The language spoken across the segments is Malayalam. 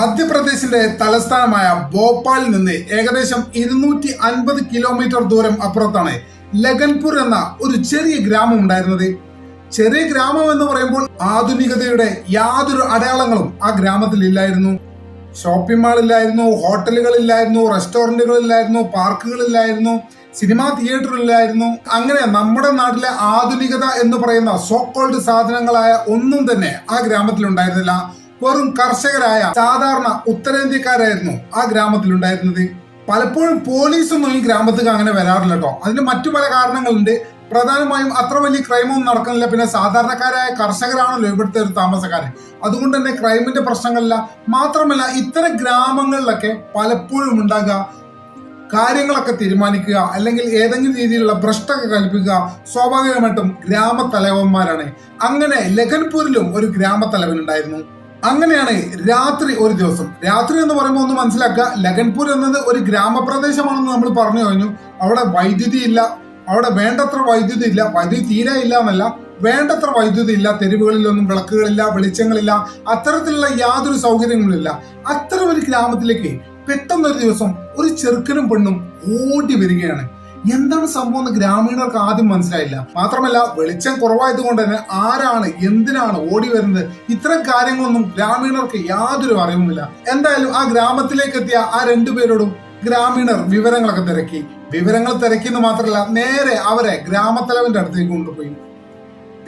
മധ്യപ്രദേശിന്റെ തലസ്ഥാനമായ ഭോപ്പാലിൽ നിന്ന് ഏകദേശം ഇരുന്നൂറ്റി അൻപത് കിലോമീറ്റർ ദൂരം അപ്പുറത്താണ് ലഗൻപൂർ എന്ന ഒരു ചെറിയ ഗ്രാമം ഉണ്ടായിരുന്നത്. ചെറിയ ഗ്രാമം എന്ന് പറയുമ്പോൾ ആധുനികതയുടെ യാതൊരു അടയാളങ്ങളും ആ ഗ്രാമത്തിൽ ഇല്ലായിരുന്നു. ഷോപ്പിംഗ് മാളില്ലായിരുന്നു ഹോട്ടലുകളില്ലായിരുന്നു റെസ്റ്റോറന്റുകളില്ലായിരുന്നു പാർക്കുകളില്ലായിരുന്നു സിനിമാ തിയേറ്ററിലായിരുന്നു അങ്ങനെ നമ്മുടെ നാട്ടിലെ ആധുനികത എന്ന് പറയുന്ന സോക്കോൾഡ് സാധനങ്ങളായ ഒന്നും തന്നെ ആ ഗ്രാമത്തിൽ ഉണ്ടായിരുന്നില്ല വെറും കർഷകരായ സാധാരണ ഉത്തരേന്ത്യക്കാരായിരുന്നു ആ ഗ്രാമത്തിൽ ഉണ്ടായിരുന്നത് പലപ്പോഴും പോലീസൊന്നും ഈ ഗ്രാമത്തിൽ അങ്ങനെ വരാറില്ല കേട്ടോ. അതിന് മറ്റു പല കാരണങ്ങളുണ്ട്. പ്രധാനമായും അത്ര വലിയ ക്രൈമൊന്നും നടക്കുന്നില്ല. പിന്നെ സാധാരണക്കാരായ കർഷകരാണല്ലോ ഇവിടുത്തെ ഒരു താമസക്കാരൻ അതുകൊണ്ട് തന്നെ ക്രൈമിന്റെ പ്രശ്നങ്ങളില്ല. മാത്രമല്ല ഇത്തരം ഗ്രാമങ്ങളിലൊക്കെ പലപ്പോഴും ഉണ്ടാകുക കാര്യങ്ങളൊക്കെ തീരുമാനിക്കുക അല്ലെങ്കിൽ ഏതെങ്കിലും രീതിയിലുള്ള ഭ്രഷ്ടൊക്കെ കൽപ്പിക്കുക സ്വാഭാവികമായിട്ടും ഗ്രാമത്തലവന്മാരാണ്. അങ്ങനെ ലഖൻപൂരിലും ഒരു ഗ്രാമത്തലവൻ ഉണ്ടായിരുന്നു. അങ്ങനെയാണ് രാത്രി ഒരു ദിവസം. രാത്രി എന്ന് പറയുമ്പോൾ ഒന്ന് മനസ്സിലാക്കുക ലഗൻപൂർ എന്നത് ഒരു ഗ്രാമപ്രദേശമാണെന്ന് നമ്മൾ പറഞ്ഞു കഴിഞ്ഞു. അവിടെ വൈദ്യുതി ഇല്ല. അവിടെ വേണ്ടത്ര വൈദ്യുതി ഇല്ല. വൈദ്യുതി തീരെ ഇല്ല എന്നല്ല. വേണ്ടത്ര വൈദ്യുതി ഇല്ല. തെരുവുകളിലൊന്നും വിളക്കുകളില്ല വെളിച്ചങ്ങളില്ല. അത്തരത്തിലുള്ള യാതൊരു സൗകര്യങ്ങളില്ല അത്തരം ഒരു ഗ്രാമത്തിലേക്ക് പെട്ടെന്നൊരു ദിവസം ഒരു ചെറുക്കനും പെണ്ണും ഓടി വരികയാണ്. എന്താണ് സംഭവം എന്ന് ഗ്രാമീണർക്ക് ആദ്യം മനസ്സിലായില്ല. മാത്രമല്ല വെളിച്ചം കുറവായത് കൊണ്ട് തന്നെ ആരാണ് എന്തിനാണ് ഓടി വരുന്നത്? ഇത്തരം കാര്യങ്ങളൊന്നും ഗ്രാമീണർക്ക് യാതൊരു അറിവുമില്ല എന്തായാലും ആ ഗ്രാമത്തിലേക്ക് എത്തിയ ആ രണ്ടുപേരോടും ഗ്രാമീണർ വിവരങ്ങളൊക്കെ തിരക്കി. വിവരങ്ങൾ തിരക്കിയെന്ന് മാത്രമല്ല നേരെ അവരെ ഗ്രാമത്തലവന്റെ അടുത്തേക്ക് കൊണ്ടുപോയി.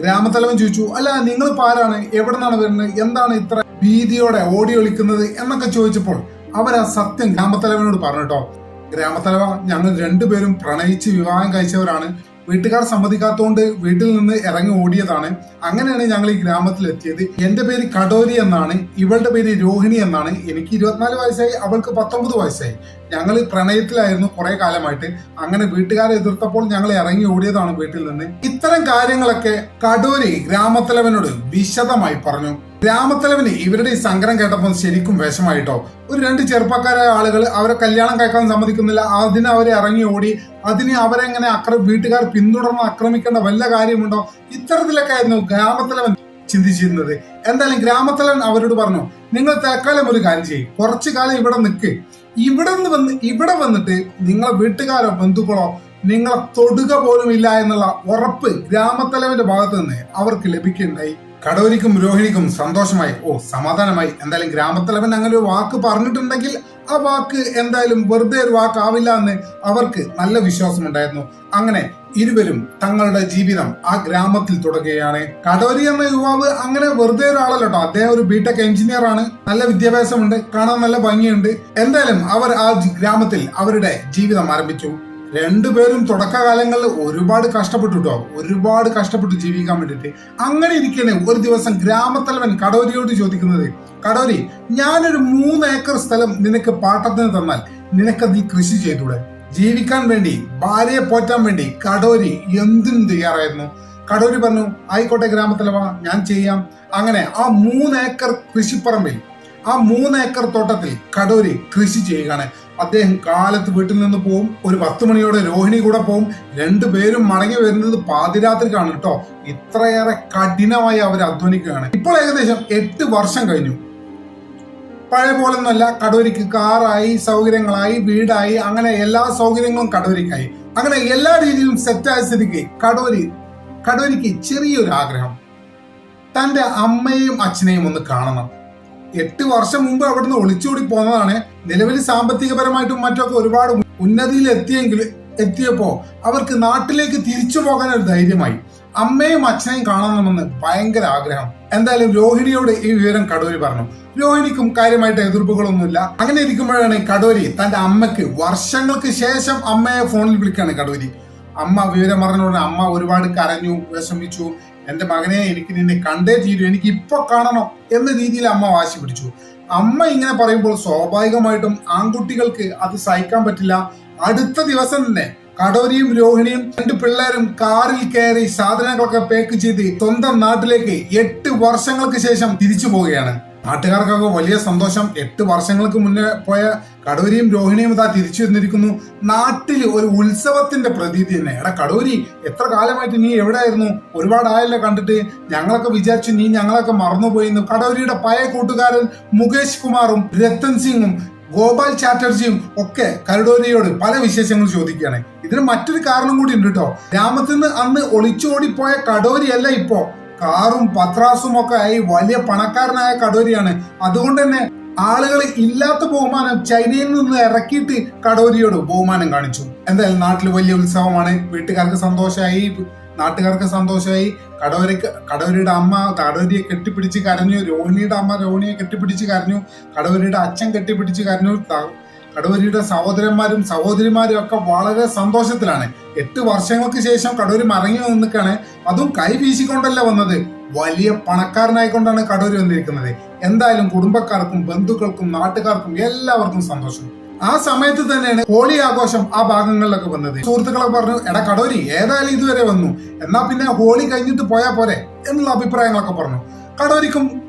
ഗ്രാമത്തലവൻ ചോദിച്ചു അല്ല നിങ്ങൾ ആരാണ്? എവിടെ നിന്നാണ് വരുന്നത്? എന്താണ് ഇത്ര ഭീതിയോടെ ഓടി ഒളിക്കുന്നത്? എന്നൊക്കെ ചോദിച്ചപ്പോൾ അവർ ആ സത്യം ഗ്രാമത്തലവനോട് പറഞ്ഞു കേട്ടോ. ഗ്രാമത്തലവ. ഞങ്ങൾ രണ്ടുപേരും പ്രണയിച്ച് വിവാഹം കഴിച്ചവരാണ്. വീട്ടുകാർ സമ്മതിക്കാത്തതുകൊണ്ട് വീട്ടിൽ നിന്ന് ഇറങ്ങി ഓടിയതാണ്. അങ്ങനെയാണ് ഞങ്ങൾ ഈ ഗ്രാമത്തിൽ എത്തിയത് എന്റെ പേര് കടോരി എന്നാണ്. ഇവളുടെ പേര് രോഹിണി എന്നാണ്. എനിക്ക് ഇരുപത്തിനാല് വയസ്സായി അവൾക്ക് പത്തൊമ്പത് വയസ്സായി. ഞങ്ങൾ പ്രണയത്തിലായിരുന്നു കുറെ കാലമായിട്ട്. അങ്ങനെ വീട്ടുകാരെ എതിർത്തപ്പോൾ ഞങ്ങൾ ഇറങ്ങി ഓടിയതാണ് വീട്ടിൽ നിന്ന്. ഇത്തരം കാര്യങ്ങളൊക്കെ കടോരി ഗ്രാമത്തലവനോട് വിശദമായി പറഞ്ഞു. ഗ്രാമത്തലവന് ഇവരുടെ ഈ സങ്കടം കേട്ടപ്പോൾ ശരിക്കും വിഷമായിട്ടോ? ഒരു രണ്ട് ചെറുപ്പക്കാരായ ആളുകൾ അവരെ കല്യാണം കഴിക്കാൻ സമ്മതിക്കുന്നില്ല. അതിന് അവരെ ഇറങ്ങി ഓടി അതിന് അവരെങ്ങനെ അക്ര വീട്ടുകാർ പിന്തുടർന്ന് ആക്രമിക്കേണ്ട വല്ല കാര്യമുണ്ടോ? ഇത്തരത്തിലൊക്കെ ആയിരുന്നു ഗ്രാമത്തലവൻ ചിന്തിച്ചിരുന്നത്. എന്തായാലും ഗ്രാമത്തലവൻ അവരോട് പറഞ്ഞു നിങ്ങൾ തൽക്കാലം ഒരു കാര്യം ചെയ്യും. കുറച്ചു കാലം ഇവിടെ നിൽക്ക് ഇവിടെ നിന്ന് വന്ന് ഇവിടെ വന്നിട്ട് നിങ്ങളെ വീട്ടുകാരോ ബന്ധുക്കളോ നിങ്ങളെ തൊടുക പോലും ഇല്ല എന്നുള്ള ഉറപ്പ് ഗ്രാമത്തലവന്റെ ഭാഗത്ത് നിന്ന് അവർക്ക് ലഭിക്കുകയുണ്ടായി. കടോരിക്കും രോഹിണിക്കും സന്തോഷമായി ഓ സമാധാനമായി. എന്തായാലും ഗ്രാമത്തലവൻ അങ്ങനെ ഒരു വാക്ക് പറഞ്ഞിട്ടുണ്ടെങ്കിൽ ആ വാക്ക് എന്തായാലും വെറുതെ ഒരു വാക്കാവില്ല എന്ന് അവർക്ക് നല്ല വിശ്വാസമുണ്ടായിരുന്നു. അങ്ങനെ ഇരുവരും തങ്ങളുടെ ജീവിതം ആ ഗ്രാമത്തിൽ തുടങ്ങുകയാണ് കടോരി എന്ന യുവാവ് അങ്ങനെ വെറുതെ ഒരാളല്ലോ അദ്ദേഹം ഒരു ബിടെക് എഞ്ചിനീയർ ആണ്. നല്ല വിദ്യാഭ്യാസമുണ്ട്. കാണാൻ നല്ല ഭംഗിയുണ്ട്. എന്തായാലും അവർ ആ ഗ്രാമത്തിൽ അവരുടെ ജീവിതം ആരംഭിച്ചു. രണ്ടുപേരും തുടക്കകാലങ്ങളിൽ ഒരുപാട് കഷ്ടപ്പെട്ടു കേട്ടോ ഒരുപാട് കഷ്ടപ്പെട്ടു ജീവിക്കാൻ വേണ്ടിയിട്ട്. അങ്ങനെ ഇരിക്കണേ ഒരു ദിവസം ഗ്രാമത്തലവൻ കടോരിയോട് ചോദിക്കുന്നത് കടോരി ഞാനൊരു മൂന്ന് ഏക്കർ സ്ഥലം നിനക്ക് പാട്ടത്തിന് തന്നാൽ നിനക്ക് നീ കൃഷി ചെയ്തൂടെ ജീവിക്കാൻ വേണ്ടി ഭാര്യയെ പോറ്റാൻ വേണ്ടി കടോരി എന്തിനും തയ്യാറായിരുന്നു? കടോരി പറഞ്ഞു ആയിക്കോട്ടെ ഗ്രാമത്തലവ ഞാൻ ചെയ്യാം. അങ്ങനെ ആ മൂന്ന് ഏക്കർ കൃഷിപ്പറമ്പിൽ ആ മൂന്ന് ഏക്കർ തോട്ടത്തിൽ കടൂര് കൃഷി ചെയ്യുകയാണ്. അദ്ദേഹം കാലത്ത് വീട്ടിൽ നിന്ന് പോവും ഒരു പത്ത് മണിയോടെ രോഹിണി കൂടെ പോവും. രണ്ടുപേരും മടങ്ങി വരുന്നത് പാതിരാത്രിക്കാണ് കേട്ടോ. ഇത്രയേറെ കഠിനമായി അവർ അധ്വാനിക്കുകയാണ്. ഇപ്പോൾ ഏകദേശം എട്ട് വർഷം കഴിഞ്ഞു. പഴയ പോലെ ഒന്നല്ല കടൂരിക്ക് കാറായി സൗകര്യങ്ങളായി വീടായി അങ്ങനെ എല്ലാ സൗകര്യങ്ങളും കടൂരിക്കായി. അങ്ങനെ എല്ലാ രീതിയിലും സെറ്റായ സ്ഥിതിക്ക് കടൂരി കടൂരിക്ക് ചെറിയൊരു ആഗ്രഹം. തന്റെ അമ്മയെയും അച്ഛനെയും ഒന്ന് കാണണം. എട്ട് വർഷം മുമ്പ് അവിടുന്ന് ഒളിച്ചോടി പോന്നതാണ്. നിലവിൽ സാമ്പത്തികപരമായിട്ടും മറ്റൊക്കെ ഒരുപാട് ഉന്നതിയിൽ എത്തിയെങ്കിൽ എത്തിയപ്പോ അവർക്ക് നാട്ടിലേക്ക് തിരിച്ചു പോകാൻ ഒരു ധൈര്യമായി. അമ്മയും അച്ഛനെയും കാണണമെന്ന് ഭയങ്കര ആഗ്രഹം. എന്തായാലും രോഹിണിയോട് ഈ വിവരം കടൂരി പറഞ്ഞു. രോഹിണിക്കും കാര്യമായിട്ട് എതിർപ്പുകളൊന്നുമില്ല. അങ്ങനെ ഇരിക്കുമ്പോഴാണ് കടൂരി തന്റെ അമ്മയ്ക്ക് വർഷങ്ങൾക്ക് ശേഷം അമ്മയെ ഫോണിൽ വിളിക്കാണ് കടൂരി. അമ്മ വിവരം പറഞ്ഞ അമ്മ ഒരുപാട് കരഞ്ഞു വിഷമിച്ചു. എന്റെ മകനെ എനിക്ക് നിന്നെ കണ്ടേ തീരൂ എനിക്ക് ഇപ്പൊ കാണണം എന്ന രീതിയിൽ അമ്മ വാശി പിടിച്ചു. അമ്മ ഇങ്ങനെ പറയുമ്പോൾ സ്വാഭാവികമായിട്ടും ആൺകുട്ടികൾക്ക് അത് സഹിക്കാൻ പറ്റില്ല. അടുത്ത ദിവസം തന്നെ കടോരിയും രോഹിണിയും രണ്ട് പിള്ളേരും കാറിൽ കയറി സാധനങ്ങളൊക്കെ പാക്ക് ചെയ്ത് സ്വന്തം നാട്ടിലേക്ക് എട്ട് വർഷങ്ങൾക്ക് ശേഷം തിരിച്ചു പോവുകയാണ്. നാട്ടുകാർക്കൊക്കെ വലിയ സന്തോഷം. എട്ട് വർഷങ്ങൾക്ക് മുന്നേ പോയ കടൂരിയും രോഹിണിയും ഇതാ തിരിച്ചു വന്നിരിക്കുന്നു. നാട്ടിൽ ഒരു ഉത്സവത്തിന്റെ പ്രതീതി തന്നെ. എടാ കടൂരി എത്ര കാലമായിട്ട് നീ എവിടെയായിരുന്നു? ഒരുപാടായല്ലോ കണ്ടിട്ട്. ഞങ്ങളൊക്കെ വിചാരിച്ചു നീ ഞങ്ങളൊക്കെ മറന്നുപോയിന്ന്. കടൂരിയുടെ പഴയ കൂട്ടുകാരൻ മുകേഷ് കുമാറും രത്തൻ സിംഗും ഗോപാൽ ചാറ്റർജിയും ഒക്കെ കരുടോരിയോട് പല വിശേഷങ്ങൾ ചോദിക്കുകയാണ്. ഇതിന് മറ്റൊരു കാരണം കൂടി ഉണ്ട് കേട്ടോ. ഗ്രാമത്തിൽ നിന്ന് അന്ന് ഒളിച്ചോടിപ്പോയ കടോരിയല്ല ഇപ്പോ. കാറും പത്രാസും ഒക്കെ ആയി വലിയ പണക്കാരനായ കടോരിയാണ്. അതുകൊണ്ട് തന്നെ ആളുകൾ ഇല്ലാത്ത ബഹുമാനം ചൈനയിൽ നിന്ന് ഇറക്കിയിട്ട് കടോരിയോട് ബഹുമാനം കാണിച്ചു. എന്തായാലും നാട്ടിൽ വലിയ ഉത്സവമാണ്. വീട്ടുകാർക്ക് സന്തോഷമായി. നാട്ടുകാർക്ക് സന്തോഷമായി. കടവരി കടവരിയുടെ അമ്മ കടവരിയെ കെട്ടിപ്പിടിച്ച് കരഞ്ഞു. രോഹിണിയുടെ അമ്മ രോഹിണിയെ കെട്ടിപ്പിടിച്ച് കരഞ്ഞു. കടവരിയുടെ അച്ഛൻ കെട്ടിപ്പിടിച്ച് കരഞ്ഞു. കടവരിയുടെ സഹോദരന്മാരും സഹോദരിമാരും ഒക്കെ വളരെ സന്തോഷത്തിലാണ്. എട്ട് വർഷങ്ങൾക്ക് ശേഷം കടൂര് മറങ്ങി നിൽക്കാണ് അതും കൈ വീശിക്കൊണ്ടല്ല വന്നത്? വലിയ പണക്കാരനായിക്കൊണ്ടാണ് കടൂര് വന്നിരിക്കുന്നത്. എന്തായാലും കുടുംബക്കാർക്കും ബന്ധുക്കൾക്കും നാട്ടുകാർക്കും എല്ലാവർക്കും സന്തോഷം. ആ സമയത്ത് തന്നെയാണ് ഹോളി ആഘോഷം ആ ഭാഗങ്ങളിലൊക്കെ വന്നത്. സുഹൃത്തുക്കളെ പറഞ്ഞു എടാ കടോരി ഏതായാലും ഇതുവരെ വന്നു. എന്നാ പിന്നെ ഹോളി കഴിഞ്ഞിട്ട് പോയാ പോരെ? എന്നുള്ള അഭിപ്രായങ്ങളൊക്കെ പറഞ്ഞു. കടോരിക്കും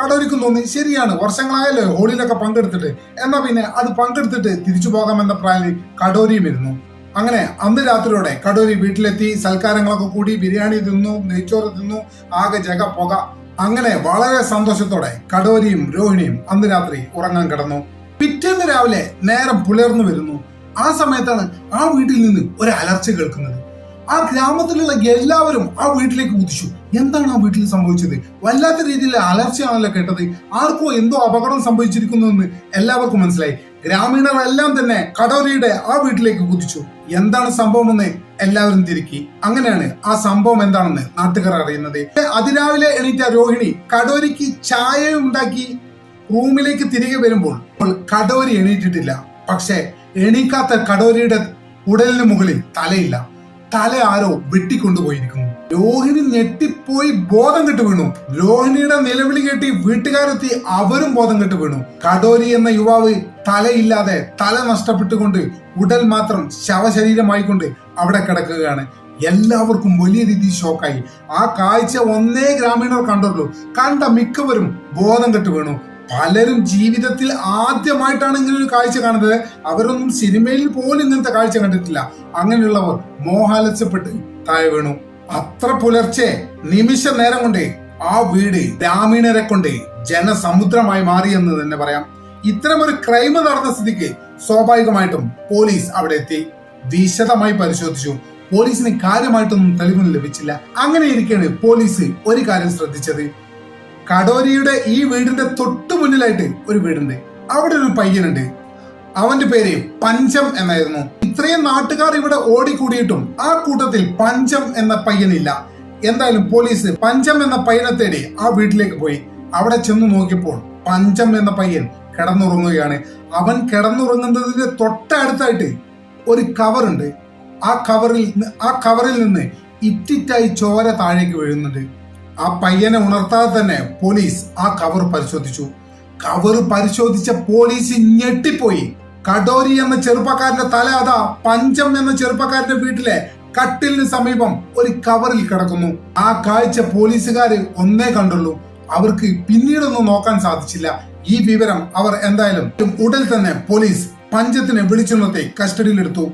കടോരിക്കും തോന്നി. ശരിയാണ് വർഷങ്ങളായല്ലോ ഹോളിയിലൊക്കെ പങ്കെടുത്തിട്ട്. എന്നാ പിന്നെ അത് പങ്കെടുത്തിട്ട് തിരിച്ചു പോകാമെന്ന പ്രായം കടോരിയും ഇരുന്നു അങ്ങനെ അന്ന് രാത്രിയോടെ കടോരി വീട്ടിലെത്തി സൽക്കാരങ്ങളൊക്കെ കൂടി ബിരിയാണി തിന്നു നെയ്ച്ചോറ് തിന്നു ആകെ ജഗ പുക. അങ്ങനെ വളരെ സന്തോഷത്തോടെ കടോരിയും രോഹിണിയും അന്ന് രാത്രി ഉറങ്ങാൻ കിടന്നു. പിറ്റേന്ന് രാവിലെ നേരം പുലർന്നു വരുന്നു. ആ സമയത്താണ് ആ വീട്ടിൽ നിന്ന് ഒരു അലർച്ച കേൾക്കുന്നത്. ആ ഗ്രാമത്തിലുള്ള എല്ലാവരും ആ വീട്ടിലേക്ക് കുതിച്ചു. എന്താണ് ആ വീട്ടിൽ സംഭവിച്ചത്? വല്ലാത്ത രീതിയിൽ അലർച്ചയാണല്ലോ കേട്ടത്. ആർക്കോ എന്തോ അപകടം സംഭവിച്ചിരിക്കുന്നു എന്ന് എല്ലാവർക്കും മനസ്സിലായി. ഗ്രാമീണർ എല്ലാം തന്നെ കടോരിയുടെ ആ വീട്ടിലേക്ക് കുതിച്ചു. എന്താണ് സംഭവം സംഭവമെന്ന് എല്ലാവരും തിരുക്കി അങ്ങനെയാണ് ആ സംഭവം എന്താണെന്ന് നാട്ടുകാർ അറിയുന്നത്. അതിരാവിലെ എണീറ്റ രോഹിണി കടോരിക്ക് ചായ ഉണ്ടാക്കി റൂമിലേക്ക് തിരികെ വരുമ്പോൾ കടോരി എണീറ്റിട്ടില്ല. പക്ഷെ എണീക്കാത്ത കടോരിയുടെ ഉടലിന് മുകളിൽ തലയില്ല. തല ആരോ വെട്ടിക്കൊണ്ടുപോയിരിക്കുന്നു. രോഹിണി ഞെട്ടിപ്പോയി ബോധം കെട്ട് വീണു. രോഹിണിയുടെ നിലവിളി കേട്ടി വീട്ടുകാരെത്തി അവരും ബോധം കെട്ട് വീണു. കടോരി എന്ന യുവാവ് തലയില്ലാതെ തല നഷ്ടപ്പെട്ടുകൊണ്ട് ഉടൽ മാത്രം ശവശരീരമായിക്കൊണ്ട് അവിടെ കിടക്കുകയാണ്. എല്ലാവർക്കും വലിയ രീതിയിൽ ഷോക്കായി. ആ കാഴ്ച ഒന്നേ ഗ്രാമീണർ കണ്ടുള്ളൂ. കണ്ട മിക്കവരും ബോധം കെട്ട് വീണു. പലരും ജീവിതത്തിൽ ആദ്യമായിട്ടാണ് ഇങ്ങനെ ഒരു കാഴ്ച കാണുന്നത്. അവരൊന്നും സിനിമയിൽ പോലും ഇങ്ങനത്തെ കാഴ്ച കണ്ടിട്ടില്ല. അങ്ങനെയുള്ളവർ മോഹാലസ്യപ്പെട്ട് താഴെ വീണു. അത്ര പുലർച്ചെ നിമിഷ നേരം കൊണ്ട് ആ വീട് ഗ്രാമീണരെ കൊണ്ട് ജനസമുദ്രമായി മാറി എന്ന് തന്നെ പറയാം. ഇത്തരം ഒരു ക്രൈം നടന്ന സ്ഥിതിക്ക് സ്വാഭാവികമായിട്ടും പോലീസ് അവിടെ എത്തി. വിശദമായി പരിശോധിച്ചു. പോലീസിന് കാര്യമായിട്ടൊന്നും തെളിവൊന്നും ലഭിച്ചില്ല. അങ്ങനെ ഇരിക്കെയാണ് പോലീസ് ഒരു കാര്യം ശ്രദ്ധിച്ചത്. കടോരിയുടെ ഈ വീടിന്റെ തൊട്ടു മുന്നിലായിട്ട് ഒരു വീടുണ്ട്. അവിടെ ഒരു പയ്യനുണ്ട്. അവന്റെ പേര് പഞ്ചം എന്നായിരുന്നു. ഇത്രയും നാട്ടുകാർ ഇവിടെ ഓടിക്കൂടിയിട്ടും ആ കൂട്ടത്തിൽ പഞ്ചം എന്ന പയ്യനില്ല. എന്തായാലും പോലീസ് പഞ്ചം എന്ന പയ്യനെ തേടി ആ വീട്ടിലേക്ക് പോയി. അവിടെ ചെന്ന് നോക്കിയപ്പോൾ പഞ്ചം എന്ന പയ്യൻ കിടന്നുറങ്ങുകയാണ്. അവൻ കിടന്നുറങ്ങുന്നതിന്റെ തൊട്ടടുത്തായിട്ട് ഒരു കവറുണ്ട്. ആ കവറിൽ ആ കവറിൽ നിന്ന് ഇറ്റിറ്റായി ചോര താഴേക്ക് വീഴുന്നുണ്ട്. ആ പയ്യനെ ഉണർത്താതെ തന്നെ പോലീസ് ആ കവർ പരിശോധിച്ചു. കവർ പരിശോധിച്ച പോലീസ് ഞെട്ടിപ്പോയി. കടോരി എന്ന ചെറുപ്പക്കാരന്റെ തല അതാ പഞ്ചം എന്ന ചെറുപ്പക്കാരന്റെ വീട്ടിലെ കട്ടിലിന് സമീപം ഒരു കവറിൽ കിടക്കുന്നു. ആ കാഴ്ച പോലീസുകാര് ഒന്നേ കണ്ടുള്ളൂ. അവർക്ക് പിന്നീടൊന്നും നോക്കാൻ സാധിച്ചില്ല. ഈ വിവരം അവർ എന്തായാലും ഉടൻ തന്നെ പോലീസ് പഞ്ചത്തിനെ വിളിച്ചുണർത്തി കസ്റ്റഡിയിലെടുത്തു.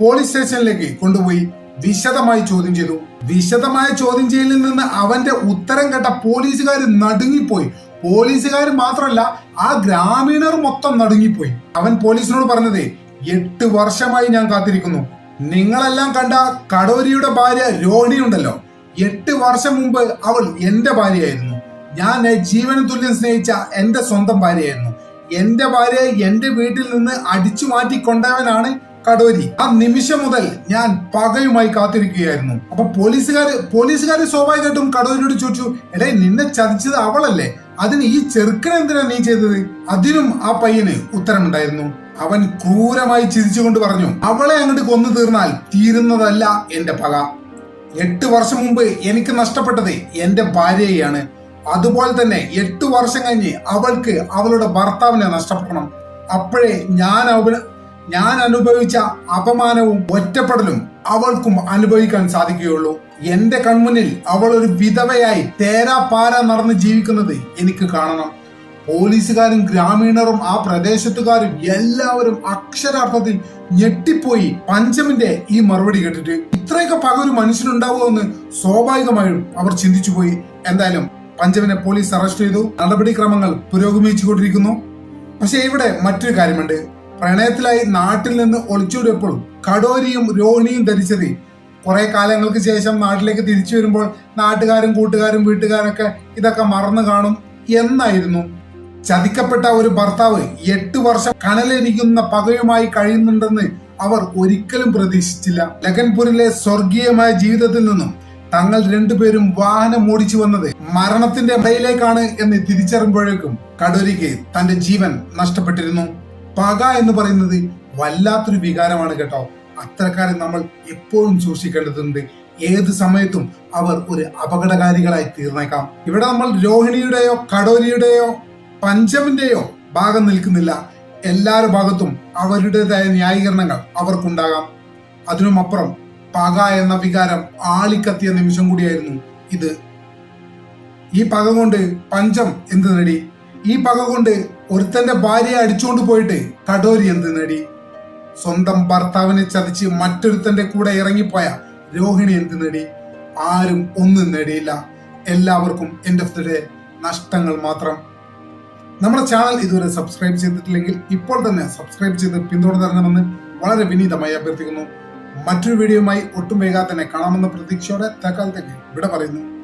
പോലീസ് സ്റ്റേഷനിലേക്ക് കൊണ്ടുപോയി. വിശദമായി ചോദ്യം ചെയ്തു. വിശദമായ ചോദ്യം ചെയ്യലിൽ നിന്ന് അവന്റെ ഉത്തരം കേട്ട പോലീസുകാർ നടുങ്ങിപ്പോയി. പോലീസുകാർ മാത്രമല്ല ആ ഗ്രാമീണർ മൊത്തം നടുങ്ങിപ്പോയി. അവൻ പോലീസിനോട് പറഞ്ഞത് എട്ട് വർഷമായി ഞാൻ കാത്തിരിക്കുന്നു. നിങ്ങളെല്ലാം കണ്ട കടോരിയുടെ ഭാര്യ രോഹിണി ഉണ്ടല്ലോ. എട്ട് വർഷം മുമ്പ് അവൾ എന്റെ ഭാര്യയായിരുന്നു. ഞാൻ ജീവന തുല്യം സ്നേഹിച്ച എന്റെ സ്വന്തം ഭാര്യയായിരുന്നു. എന്റെ ഭാര്യയെ എന്റെ വീട്ടിൽ നിന്ന് അടിച്ചു മാറ്റി കൊണ്ടവനാണ് കടോരി. ആ നിമിഷം മുതൽ ഞാൻ പകയുമായി കാത്തിരിക്കുകയായിരുന്നു. അപ്പൊ പോലീസുകാർ പോലീസുകാർ സ്വാഭാവികമായിട്ടും കടോരിയോട് ചോദിച്ചു എടേ നിന്നെ ചതിച്ചത് അവളല്ലേ? അതിന് ഈ ചെറുക്കനെന്തിനാ നീ ചെയ്തത്? അതിനും ആ പയ്യന് ഉത്തരമുണ്ടായിരുന്നു. അവൻ ക്രൂരമായി ചിരിച്ചുകൊണ്ട് പറഞ്ഞു അവളെ അങ്ങോട്ട് കൊന്നു തീർന്നാൽ തീരുന്നതല്ല എന്റെ പക. എട്ട് വർഷം മുമ്പ് എനിക്ക് നഷ്ടപ്പെട്ടത് എന്റെ ഭാര്യയാണ് അതുപോലെ തന്നെ എട്ട് വർഷം കഴിഞ്ഞ് അവൾക്ക് അവളുടെ ഭർത്താവിനെ നഷ്ടപ്പെടണം. അപ്പോഴേ ഞാൻ അവൾ ഞാൻ അനുഭവിച്ച അപമാനവും ഒറ്റപ്പെടലും അവൾക്കും അനുഭവിക്കാൻ സാധിക്കുകയുള്ളൂ. എന്റെ കൺമുന്നിൽ അവൾ ഒരു വിധവയായി തേരാ പാര നടന്ന് ജീവിക്കുന്നത് എനിക്ക് കാണണം. പോലീസുകാരും ഗ്രാമീണരും ആ പ്രദേശത്തുകാരും എല്ലാവരും അക്ഷരാർത്ഥത്തിൽ ഞെട്ടിപ്പോയി പഞ്ചമിന്റെ ഈ മറുപടി കേട്ടിട്ട്. ഇത്രയൊക്കെ പക ഒരു മനുഷ്യനുണ്ടാവുമോ എന്ന് സ്വാഭാവികമായും അവർ ചിന്തിച്ചു പോയി എന്തായാലും പഞ്ചമിനെ പോലീസ് അറസ്റ്റ് ചെയ്തു. നടപടിക്രമങ്ങൾ പുരോഗമിച്ചുകൊണ്ടിരിക്കുന്നു. പക്ഷേ ഇവിടെ മറ്റൊരു കാര്യമുണ്ട്. പ്രണയത്തിലായി നാട്ടിൽ നിന്ന് ഒളിച്ചോടിയപ്പോൾ കടോരിയും രോഹിണിയും ധരിച്ചത് കുറെ കാലങ്ങൾക്ക് ശേഷം നാട്ടിലേക്ക് തിരിച്ചു വരുമ്പോൾ നാട്ടുകാരും കൂട്ടുകാരും വീട്ടുകാരൊക്കെ ഇതൊക്കെ മറന്നു കാണും എന്നായിരുന്നു. ചതിക്കപ്പെട്ട ഒരു ഭർത്താവ് എട്ട് വർഷം കനലരിക്കുന്ന പകയുമായി കഴിയുന്നുണ്ടെന്ന് അവർ ഒരിക്കലും പ്രതീക്ഷിച്ചില്ല. ലഖൻപൂരിലെ സ്വർഗീയമായ ജീവിതത്തിൽ നിന്നും തങ്ങൾ രണ്ടുപേരും വാഹനം ഓടിച്ചു വന്നത് മരണത്തിന്റെ ഇടയിലേക്കാണ് എന്ന് തിരിച്ചറിയുമ്പോഴേക്കും കടോരിക്ക് തന്റെ ജീവൻ നഷ്ടപ്പെട്ടിരുന്നു. പക എന്ന് പറയുന്നത് വല്ലാത്തൊരു വികാരമാണ് കേട്ടോ. അത്തരക്കാരെ നമ്മൾ എപ്പോഴും സൂക്ഷിക്കേണ്ടതുണ്ട്. ഏത് സമയത്തും അവർ ഒരു അപകടകാരികളായി തീർന്നേക്കാം. ഇവിടെ നമ്മൾ രോഹിണിയുടെയോ കടോലിയുടെയോ പഞ്ചമിന്റെയോ ഭാഗം നിൽക്കുന്നില്ല. എല്ലാവരുടെ ഭാഗത്തും അവരുടേതായ ന്യായീകരണങ്ങൾ അവർക്കുണ്ടാകാം. അതിനുമപ്പുറം പക എന്ന വികാരം ആളിക്കത്തിയ നിമിഷം കൂടിയായിരുന്നു ഇത്. ഈ പക കൊണ്ട് പഞ്ചം എന്ത് നേടി? ഈ പക കൊണ്ട് ഒരുത്തന്റെ ഭാര്യയെ അടിച്ചുകൊണ്ട് പോയിട്ട് കടോരി എന്ത് നേടി? സ്വന്തം ഭർത്താവിനെ ചതിച്ച് മറ്റൊരുത്തന്റെ കൂടെ ഇറങ്ങിപ്പോയ രോഹിണി എന്ത് നേടി? ആരും ഒന്നും നേടിയില്ല. എല്ലാവർക്കും എൻഡ് ഓഫ് ദി ഡേ നഷ്ടങ്ങൾ മാത്രം. നമ്മുടെ ചാനൽ ഇതുവരെ സബ്സ്ക്രൈബ് ചെയ്തിട്ടില്ലെങ്കിൽ ഇപ്പോൾ തന്നെ സബ്സ്ക്രൈബ് ചെയ്ത് പിന്തുടരണമെന്ന് വളരെ വിനീതമായി അഭ്യർത്ഥിക്കുന്നു. മറ്റൊരു വീഡിയോയുമായി ഒട്ടും വേഗാതെ തന്നെ കാണാമെന്ന പ്രതീക്ഷയോടെ തൽക്കാലത്തേക്ക് ഇവിടെ പറയുന്നു.